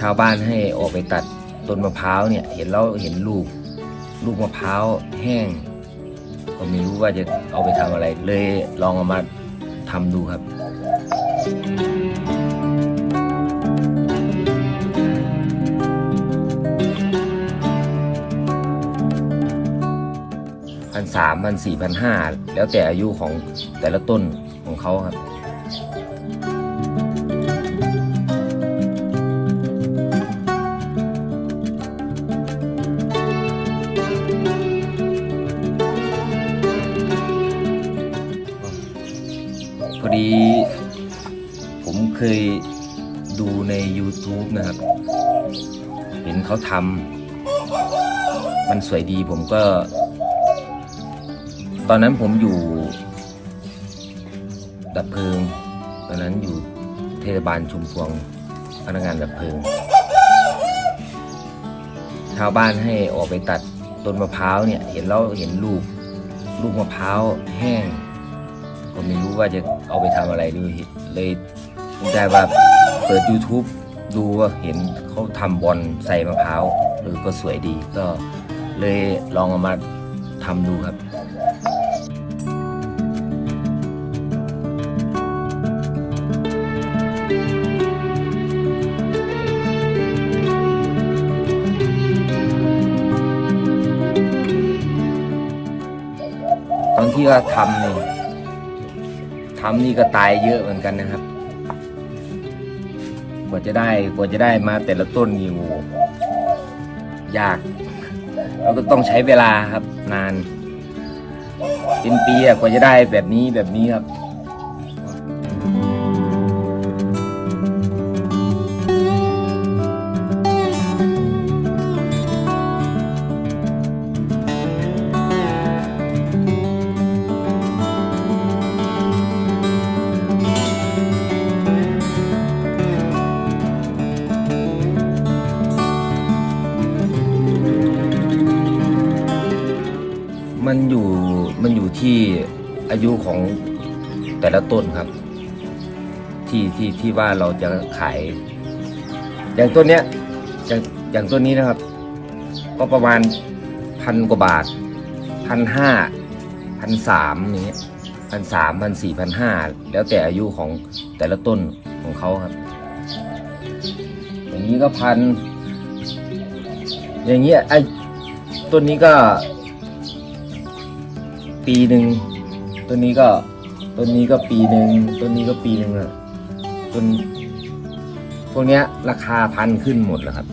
ชาวบ้านให้ออกไปตัดต้นมะพร้าวเนี่ย เห็นแล้วเห็นลูก ลูกมะพร้าวแห้ง ก็ไม่รู้ว่าจะเอาไปทำอะไร เลยลองเอามาทำดูครับพันสามพันสี่พันห้าแล้วแต่อายุของแต่ละต้นของเขาครับีผมเคยดูใน YouTube นะครับ เห็นเขาทำมันสวยดีผมก็ ตอนนั้นผมอยู่ ดับเพลิง ตอนนั้นอยู่เทศบาลชุมพวงพนักงานดับเพลิง ชาวบ้านให้ออกไปตัดต้นมะพร้าวเนี่ย เห็นแล้วเห็นลูก ลูกมะพร้าวแห้ง ก็ไม่รู้ว่าจะเอาไปทำอะไรเลยเลยได้ว่าเปิด YouTube ดูว่าเห็นเขาทำบอลใส่มะพร้าวเออก็สวยดีก็เลยลองเอามาทำดูครับตอนที่ว่าทำเนี่ย ทำนี่ก็ตายเยอะเหมือนกันนะครับ กว่าจะได้กว่าจะได้มาแต่ละต้นนี่โอ้โหยาก เราก็ต้องใช้เวลาครับ นาน เป็นปีอะกว่าจะได้แบบนี้แบบนี้ครับ มันอยู่มันอยู่ที่อายุของแต่ละต้นครับ ที่ที่ที่ว่าเราจะขาย อย่างต้นเนี้ยอย่างอย่างต้นนี้นะครับ ก็ประมาณพันกว่าบาทพันห้าพันสามอย่างเงี้ยพันสามพันสี่พันห้าแล้วแต่อายุของแต่ละต้นของเขาครับ อย่างนี้ก็พันอย่างเงี้ยไอ้ต้นนี้ก็ ปีหนึ่งต้นนี้ก็ต้นนี้ก็ปีหนึ่งต้นนี้ก็ปีหนึ่งอะต้นพวกเนี้ยราคาพันขึ้นหมดแล้วครับ